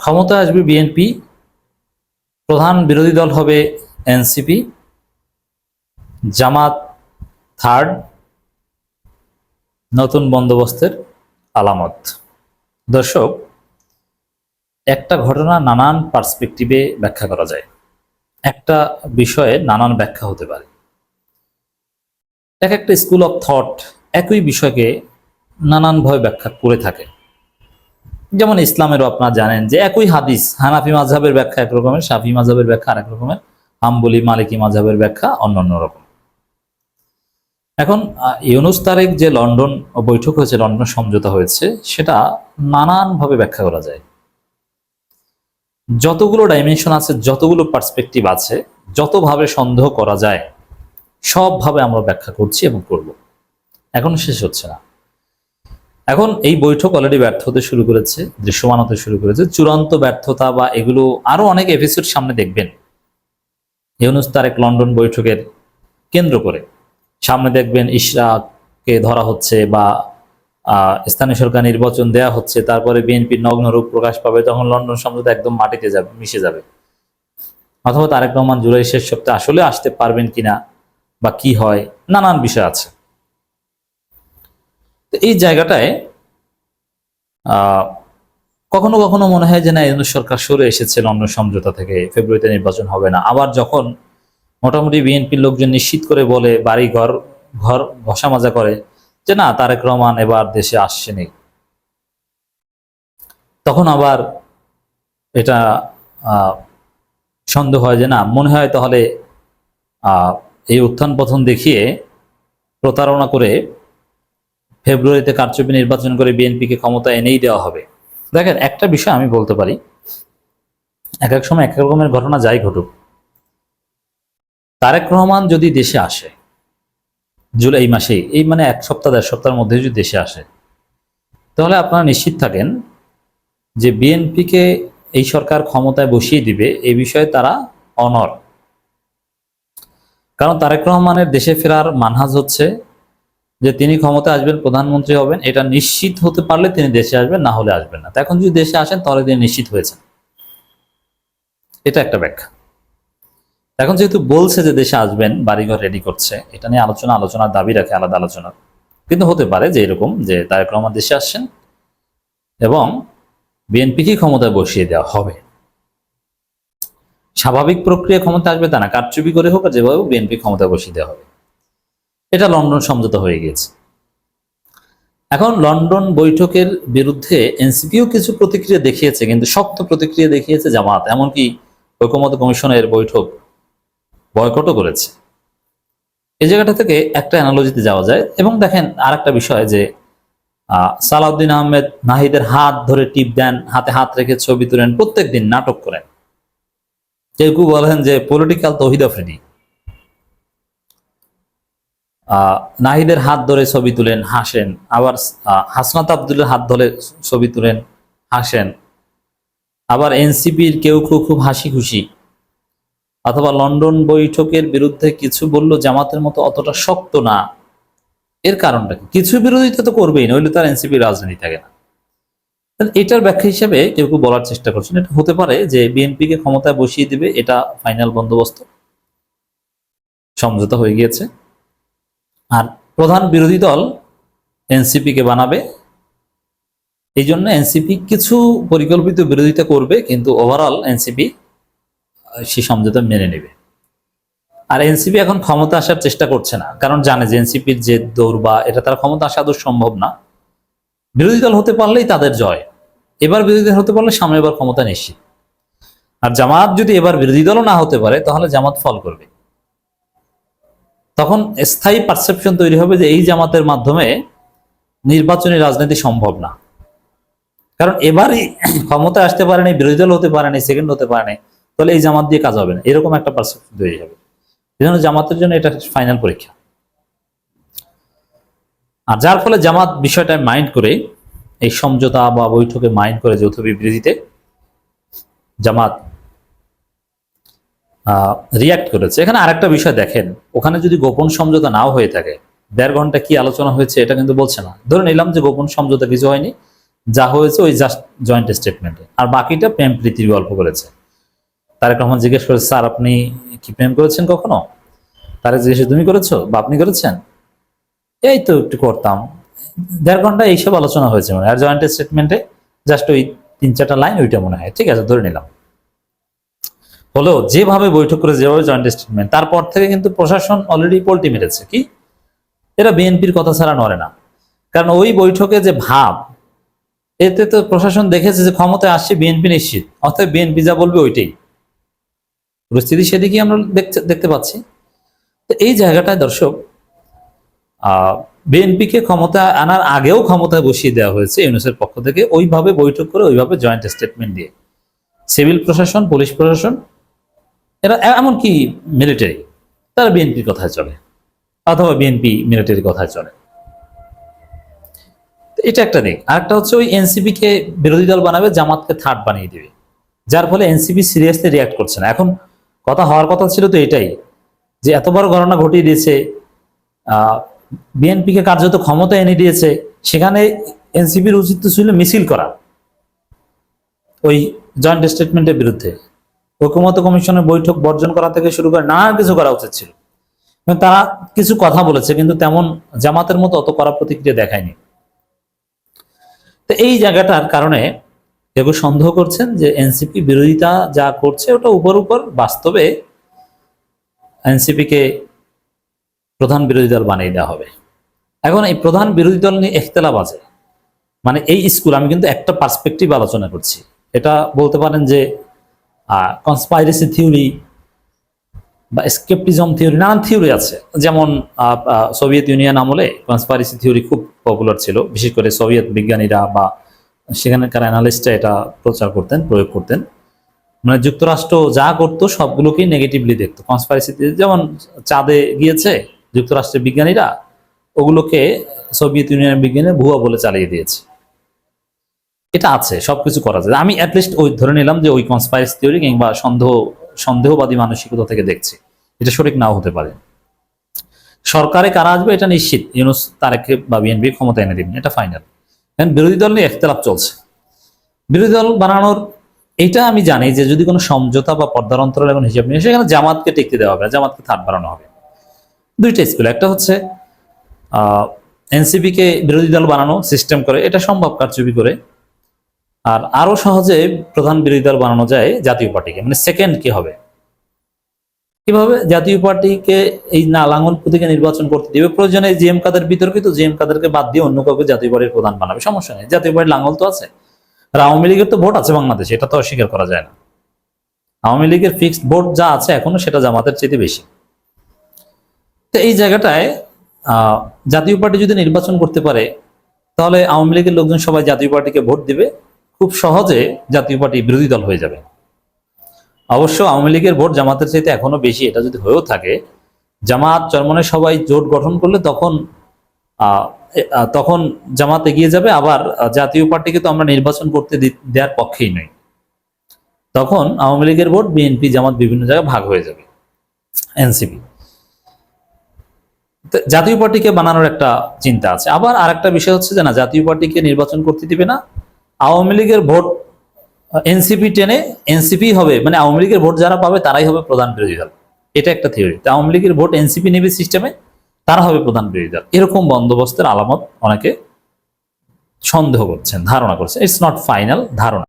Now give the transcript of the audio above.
ক্ষমতায় আসবে বিএনপি প্রধান বিরোধী দল হবে এনসিপি জামাত থার্ড, নতুন বন্দোবস্তের আলামত। দর্শক, একটা ঘটনা নানান পার্সপেক্টিভে ব্যাখ্যা করা যায়। একটা বিষয়ে নানান ব্যাখ্যা হতে পারে। এক একটা স্কুল অফ থট একই বিষয়কে নানানভাবে ব্যাখ্যা করে থাকে। যেমন ইসলামেরও আপনারা জানেন যে একই হাদিস, হানাফি মাঝহাবের ব্যাখ্যা এক রকমের সাফি মাঝহাবের ব্যাখ্যা আরেক রকমের, হাম্বলি, মালিকি মাঝহাবের ব্যাখ্যা অন্যান্য রকম। এখন ইউনুস তারেক যে লন্ডন বৈঠক হয়েছে, লন্ডন সমঝোতা হয়েছে, সেটা নানানভাবে ব্যাখ্যা করা যায়। যতগুলো ডাইমেনশন আছে, যতগুলো পার্সপেক্টিভ আছে, যতভাবে সন্দেহ করা যায়, সবভাবে আমরা ব্যাখ্যা করছি এবং করব। এখন শেষ হচ্ছে না। এখন এই বৈঠক অলরেডি ব্যর্থ হতে শুরু করেছে, দৃশ্যমান হতে শুরু করেছে। চূড়ান্ত ব্যর্থতা বা এগুলো আরও অনেক এপিসোড সামনে দেখবেন। ইউনুস তারেক লন্ডন বৈঠকের কেন্দ্র করে। সামনে দেখবেন ইশরাককে ধরা হচ্ছে বা স্থানীয় সরকার নির্বাচন দেয়া হচ্ছে, তারপরে বিএনপির নগ্ন রূপ প্রকাশ পাবে, তখন লন্ডন সমঝোতা একদম মাটিতে যাবে, মিশে যাবে। অথবা তারেক রহমান জুলাই শেষ সপ্তাহে আসলে আসতে পারবেন কিনা বা কি হয়, নানান বিষয় আছে। তো এই জায়গাটায় কখনো কখনো মনে হয় যে না ইউনুস সরকার সরে এসেছে, লন্ডন সমঝোতা থেকে, ফেব্রুয়ারিতে নির্বাচন হবে না। আবার যখন মোটামুটি বিএনপির লোকজন নিশ্চিত করে বলে বাড়ি ঘর ঘর ঘষা মাজা করে, যে না, তারেক রহমান এবার দেশে আসছেনি তখন আবার এটা সন্দেহ হয় যে না, মনে হয় তাহলে এই উত্থান পথন দেখিয়ে প্রতারণা করে ফেব্রুয়ারিতে কারচুপি নির্বাচন করে বিএনপিকে ক্ষমতা এনেই দেওয়া হবে। দেখেন, একটা বিষয় আমি বলতে পারি। এক এক সময় এক এক রকমের ঘটনা যাই ঘটুক। তারেক রহমান যদি দেশে আসে, জুলাই মাসে, এই মানে এক সপ্তাহ, দেড় সপ্তাহের মধ্যে যদি দেশে আসে, তাহলে আপনারা নিশ্চিত থাকেন যে বিএনপিকে এই সরকার ক্ষমতায় বসিয়ে দিবে এই বিষয়ে তারা অনর কারণ তারেক রহমানের দেশে ফেরার মানহাজ হচ্ছে যে তিনি ক্ষমতায় আসবেন, প্রধানমন্ত্রী হবেন, এটা নিশ্চিত হতে পারলে তিনি দেশে আসবেন, না হলে আসবেন না। এখন যদি দেশে আসেন, তাহলে তিনি নিশ্চিত হয়েছেন। এটা একটা ব্যাখ্যা। এখন যেহেতু বলছে যে দেশে আসবেন, বাড়িঘর রেডি করছে, এটা নিয়ে আলোচনা, আলোচনার দাবি রাখে আলাদা আলোচনা। কিন্তু হতে পারে যে এরকম যে তারেক রহমান দেশে আসছেন এবং বিএনপিকে ক্ষমতায় বসিয়ে দেওয়া হবে। স্বাভাবিক প্রক্রিয়া ক্ষমতা আসবে তা না, কারচুপি করে হোক আর যেভাবে বিএনপি ক্ষমতায় বসিয়ে দেওয়া হবে। এটা লন্ডন সমঝোতা হয়ে গিয়েছে। এখন লন্ডন বৈঠকের বিরুদ্ধে এনসিপিও কিছু প্রতিক্রিয়া দেখিয়েছে কিন্তু শক্ত প্রতিক্রিয়া দেখিয়েছে জামাত এমনকি ঐকমত্য কমিশনের বৈঠক বয়কটও করেছে। এই জায়গাটা থেকে একটা অ্যানালজিতে যাওয়া যায় এবং দেখেন আর একটা বিষয় যে সালাউদ্দিন আহমেদ নাহিদের হাত ধরে টিপ দেন হাতে হাত রেখে ছবি তুলেন প্রত্যেক দিন নাটক করেন। কেউ বলেন যে পলিটিক্যাল তহিদ আফ্রিদি। আহ, নাহিদের হাত ধরে ছবি তুলেন, হাসেন। আবার হাসনাত আব্দুলের হাত ধরে ছবি তুলেন, হাসেন। আবার এনসিপির কেউ কেউ খুব হাসি খুশি অথবা লন্ডন বৈঠকের বিরুদ্ধে কিছু বলল, জামাতের মতো অতটা শক্ত না। এর কারণটা কি? কিছু বিরোধিতা তো করবেই, নইলে তার এনসিপি রাজনীতি থাকে না। এটার ব্যাখ্যা হিসেবে কেউ কেউ বলার চেষ্টা করছেন। এটা হতে পারে যে বিএনপিকে ক্ষমতায় বসিয়ে দিবে, এটা ফাইনাল বন্দোবস্ত। সমঝোতা হয়ে গিয়েছে। আর প্রধান বিরোধী দল এনসিপি কে বানাবে। এই জন্য এনসিপি কিছু পরিকল্পিত বিরোধিতা করবে, কিন্তু ওভারঅল এনসিপি সেই সমঝোতা মেনে নেবে। আর এনসিপি এখন ক্ষমতা আসার চেষ্টা করছে না, কারণ জানে যে এনসিপির যে দৌড় বা এটা তার ক্ষমতা আসা আদৌ সম্ভব না। বিরোধী দল হতে পারলেই তাদের জয়, এবার বিরোধী দল হতে পারলে সামনে এবার ক্ষমতা নিশ্চিত। আর জামাত যদি এবার বিরোধী দলও না হতে পারে, তাহলে জামাত ফল করবে। তখন স্থায়ী পারসেপশন তৈরি হবে যে এই জামাতের মাধ্যমে নির্বাচনী রাজনীতি সম্ভব না। কারণ এবারই ক্ষমতায় আসতে পারেনি, বিরোধী দল হতে পারেনি সেকেন্ড হতে পারেনি, তাহলে এই জামাত দিয়ে কাজ হবে না। এরকম একটা পারসেপশন তৈরি হবে। এই জন্য জামাতের জন্য এটা ফাইনাল পরীক্ষা। আর যার ফলে জামাত বিষয়টা মাইন্ড করে, এই সমঝোতা বা বৈঠকে মাইন্ড করে যৌথ বিবৃতিতে জামাত রিয়াক্ট করেছে। এখানে আরেকটা বিষয় দেখেন, ওখানে যদি গোপন সমঝোতা নাও হয়ে থাকে, দেড় ঘণ্টা কি আলোচনা হয়েছে এটা কিন্তু বলছে না। ধরে নিলাম যে গোপন সমঝোতা কিছু হয়নি, যা হয়েছে ওই জাস্ট জয়েন্ট স্টেটমেন্টে আর বাকিটা প্রেম প্রীতির গল্প করেছে। তারেক রহমান জিজ্ঞেস করেছে স্যার, আপনি কি প্রেম করেছেন কখনো? তারে জিজ্ঞেস, তুমি করেছ? বা আপনি করেছেন? এই তো একটু করতাম। দেড় ঘণ্টা এইসব আলোচনা হয়েছে মানে আর জয়েন্ট স্টেটমেন্টে জাস্ট ওই তিন চারটা লাইন ওইটা মনে হয়। ঠিক আছে, ধরে নিলাম। হলেও যেভাবে বৈঠক করে, যেভাবে জয়েন্ট স্টেটমেন্ট তারপর থেকে কিন্তু প্রশাসন অলরেডি পোল্টি মেরেছে। কি? এরা বিএনপির কথা ছাড়া নড়ে না। কারণ ওই বৈঠকে যে ভাব, এতে তো প্রশাসন দেখেছে যে ক্ষমতায় আসছে বিএনপি নিশ্চিত। অর্থাৎ বিএনপি যা বলবে ওইটাই। পরিস্থিতি সেদিকে আমরা দেখতে দেখতে পাচ্ছি। তো এই জায়গাটায় দর্শক বিএনপিকে ক্ষমতা আনার আগেও ক্ষমতায় বসিয়ে দেওয়া হয়েছে ইউনুসের পক্ষ থেকে। ওইভাবে বৈঠক করে, ওইভাবে জয়েন্ট স্টেটমেন্ট দিয়ে। সিভিল প্রশাসন, পুলিশ প্রশাসন এরা এমনকি মিলিটারি তারা বিএনপির কথায় চলে, অথবা বিএনপি মিলিটারির কথায় চলে। এটা একটা দিক। আরেকটা হচ্ছে ওই এনসিপি কে বিরোধী দল বানাবে, জামাতকে থার্ড বানিয়ে দেবে। যার ফলে এনসিপি সিরিয়াসলি রিয়াক্ট করছে না। এখন কথা হওয়ার কথা ছিল তো এটাই, যে এত বড় ঘটনা ঘটিয়ে দিয়েছে বিএনপিকে কার্যত ক্ষমতা এনে দিয়েছে, সেখানে এনসিপির উচিত ছিল মিছিল করা, ওই জয়েন্ট স্টেটমেন্টের বিরুদ্ধে। ঐক্যমত কমিশনের বৈঠক বর্জন করা থেকে শুরু করে নানা কিছু করা উচিত ছিল। তারা কিছু কথা বলেছে, কিন্তু তেমন জামাতের মতো অত করা প্রতিক্রিয়া দেখায়নি। তো এই জায়গাটার কারণে কেউ সন্দেহ করছেন যে এনসিপি বিরোধিতা যা করছে ওটা উপর উপর বাস্তবে এনসিপি কে প্রধান বিরোধী দল বানিয়ে দেওয়া হবে। এখন এই প্রধান বিরোধী দল নিয়ে এখতলাফ আছে। মানে এই স্কুল, আমি কিন্তু একটা পার্সপেক্টিভ আলোচনা করছি। এটা বলতে পারেন যে কনসপাইরেসি থিওরি বা স্কেপটিজম থিওরি নানান থিওরি আছে। যেমন সোভিয়েত ইউনিয়ন আমলে কনসপাইরেসি থিওরি খুব পপুলার ছিল। বিশেষ করে সোভিয়েত বিজ্ঞানীরা বা সেখানকার অ্যানালিস্টরা এটা প্রচার করতেন, প্রয়োগ করতেন। মানে যুক্তরাষ্ট্র যা করতো সবগুলোকেই নেগেটিভলি দেখতো। কনসপাইরেসি যেমন চাঁদে গিয়েছে যুক্তরাষ্ট্রের বিজ্ঞানীরা, ওগুলোকে সোভিয়েত ইউনিয়নের বিজ্ঞানী ভুয়া বলে চালিয়ে দিয়েছে। এটা আছে, সবকিছু করা যায়। আমি অ্যাটলিস্ট ওই ধরে নিলাম যে ওই কনসপাইরেসি থিওরি কিংবা সন্দেহ, সন্দেহবাদী মানসিকতা থেকে দেখছি। এটা সঠিক নাও হতে পারে। সরকারে কারা আসবে এটা নিশ্চিত। ইউনুস তারেককে বা বিএনপি ক্ষমতা এনে দিবেন, এটা ফাইনাল বিরোধী দল নিয়ে একতলাপ চলছে। বিরোধী দল বানানোর, এটা আমি জানি যে যদি কোনো সমঝোতা বা পর্দার অন্তরাল এখন হিসাব নিয়ে, সেখানে জামাতকে টিকতে দেওয়া হবে জামাতকে থার্ড বাড়ানো হবে। দুইটা স্কুল একটা হচ্ছে এনসিপি কে বিরোধী দল বানানো সিস্টেম করে, এটা সম্ভব কারচুপি করে। আর আরও সহজে প্রধান বিরোধী দল বানানো যায় জাতীয় পার্টিকে। মানে সেকেন্ড কি হবে? কীভাবে জাতীয় পার্টিকে এই না লাঙ্গল প্রতীকে নির্বাচন করতে দিবে? প্রয়োজনে জিএম কাদের বিতর্কিত জিএম কাদেরকে বাদ দিয়ে অন্য কাউকে জাতীয় পার্টির প্রধান বানাবে। সমস্যা নেই। জাতীয় পার্টির লাঙ্গল তো আছে। আর আওয়ামী লীগের তো ভোট আছে বাংলাদেশে, এটা তো অস্বীকার করা যায় না। আওয়ামী লীগের ফিক্সড ভোট যা আছে এখনও সেটা জামাতের চেয়ে বেশি। তো এই জায়গাটায় জাতীয় পার্টি যদি নির্বাচন করতে পারে, তাহলে আওয়ামী লীগের লোকজন সবাই জাতীয় পার্টিকে ভোট দিবে। খুব সহজে জাতীয় পার্টি বিরোধী দল হয়ে যাবে। অবশ্য আওয়ামী লীগের ভোট জামাতের চাইতে এখনও বেশি, এটা যদি হয়েও থাকে, জামাত চরমনে সবাই জোট গঠন করলে তখন তখন জামাত এগিয়ে যাবে, আবার জাতীয় পার্টিকে তো আমরা নির্বাচন করতে দেওয়ার পক্ষেই নই। তখন আওয়ামী লীগের ভোট বিএনপি, জামাত বিভিন্ন জায়গায় ভাগ হয়ে যাবে, এনসিপি। জাতীয় পার্টিকে বানানোর একটা চিন্তা আছে। আবার আর একটা বিষয় হচ্ছে যে না, জাতীয় পার্টিকে নির্বাচন করতে দিবে না আওয়ামী লীগের ভোট এনসিপি টেনে এনসিপি হবে মানে আওয়ামী লীগের ভোট যারা পাবে তারাই হবে প্রধান বিরোধী দল। এটা একটা থিওরি আওয়ামী লীগের ভোট এনসিপি নেবে সিস্টেমে তারা হবে প্রধান বিরোধী দল। এরকম বন্দোবস্তের আলামত অনেকে সন্দেহ করছেন, ধারণা করছেন। ইটস নট ফাইনাল ধারণা।